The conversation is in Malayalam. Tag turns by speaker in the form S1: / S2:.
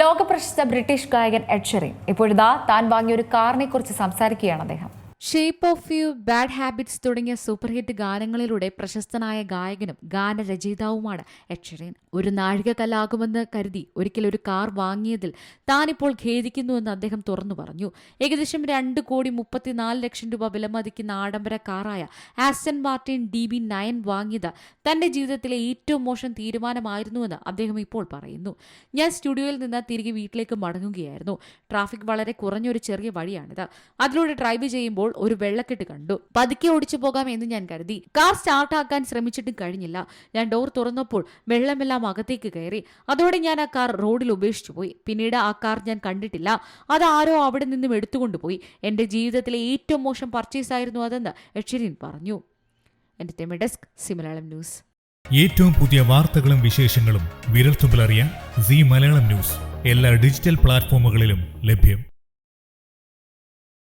S1: ലോകപ്രശസ്ത ബ്രിട്ടീഷ് ഗായകൻ എഡ്ഷെറിൻ ഇപ്പോഴിതാ താൻ വാങ്ങിയ ഒരു കാറിനെ കുറിച്ച് സംസാരിക്കുകയാണ് അദ്ദേഹം.
S2: Shape of you bad habits തുടങ്ങിയ സൂപ്പർ ഹിറ്റ് ഗാനങ്ങളിലൂടെ പ്രശസ്തനായ ഗായകനും ഗാനരചയിതാവുമാണ് എഡ്ഷറീൻ ഒരു നാഴികക്കല്ലാകുമെന്ന് കരുതി ഒരിക്കൽ ഒരു കാർ വാങ്ങിയതിൽ താനിപ്പോൾ ഖേദിക്കുന്നുവെന്ന് അദ്ദേഹം തുറന്നു പറഞ്ഞു. ഏകദേശം രണ്ട് കോടി മുപ്പത്തിനാല് ലക്ഷം രൂപ വിലമതിക്കുന്ന ആഡംബര കാറായ Aston Martin D B nine വാങ്ങിയത് തന്റെ ജീവിതത്തിലെ ഏറ്റവും മോശം തീരുമാനമായിരുന്നുവെന്ന് അദ്ദേഹം ഇപ്പോൾ പറയുന്നു. ഞാൻ സ്റ്റുഡിയോയിൽ നിന്ന് തിരികെ വീട്ടിലേക്ക് മടങ്ങുകയായിരുന്നു. ട്രാഫിക് വളരെ കുറഞ്ഞൊരു ചെറിയ വഴിയാണിത്. അതിലൂടെ ഡ്രൈവ് ചെയ്യുമ്പോൾ ഒരു വെള്ളക്കെട്ട് കണ്ടു. പതുക്കെ ഓടിച്ചു പോകാം എന്ന് ഞാൻ കരുതി. കാർ സ്റ്റാർട്ടാക്കാൻ ശ്രമിച്ചിട്ടും കഴിഞ്ഞില്ല. ഞാൻ ഡോർ തുറന്നപ്പോൾ വെള്ളമെല്ലാം അകത്തേക്ക് കയറി. അതോടെ ഞാൻ ആ കാർ റോഡിൽ ഉപേക്ഷിച്ചു പോയി. പിന്നീട് ആ കാർ ഞാൻ കണ്ടിട്ടില്ല. അത് ആരോ അവിടെ നിന്നും എടുത്തുകൊണ്ടുപോയി എന്റെ ജീവിതത്തിലെ ഏറ്റവും മോശം പർച്ചേസ് ആയിരുന്നു അതെന്ന് എഷരീൻ പറഞ്ഞു. എന്റെ ഡെസ്ക് സിമലയാളം ന്യൂസ്
S3: ഏറ്റവും പുതിയ വാർത്തകളും വിശേഷങ്ങളും വിരൽത്തുമ്പിലറിയാൻ സി മലയാളം ന്യൂസ്. എല്ലാ ഡിജിറ്റൽ പ്ലാറ്റ്ഫോമുകളിലും ലഭ്യം.